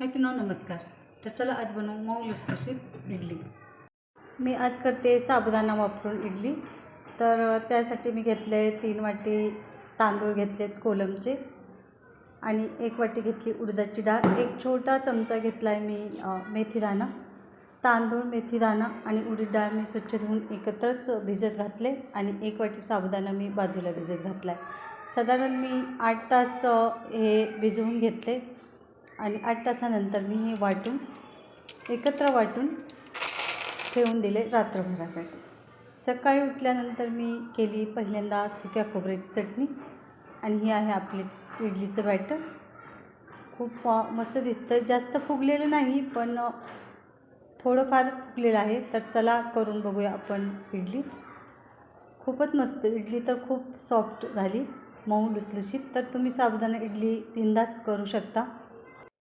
मैत्रिणो नमस्कार. तर चला आज बनवू मऊ लुसलुशीत इडली. मी आज करते साबुदाणा वापरून इडली. तर त्यासाठी मी घेतले तीन वाटी तांदूळ घेतलेत कोलमचे आणि एक वाटी घेतली उडदाची डाळ. एक छोटा चमचा घेतला आहे मी मेथीदाणा. तांदूळ मेथीदाणा आणि उडीद डाळ मी स्वच्छ धुवून एकत्रच भिजत घातले आणि एक वाटी साबुदाणा मी बाजूला भिजत घातला आहे साधारण मी आठ तास हे भिजवून घेतले. आणि आठ तासानंतर मी हे वाटून एकत्र वाटून ठेवून दिले रात्रभरासाठी. सकाळी उठल्यानंतर मी केली पहिल्यांदा सुक्या खोबऱ्याची चटणी आणि ही आहे आपली इडलीचं बॅटर. खूप मस्त दिसतं. जास्त फुगलेलं नाही पण थोडंफार फुगलेलं आहे. तर चला करून बघूया आपण इडली. खूपच मस्त. इडली तर खूप सॉफ्ट झाली मऊ लुसलुशीत. तर तुम्ही साबुदाणा इडली बिंदास करू शकता.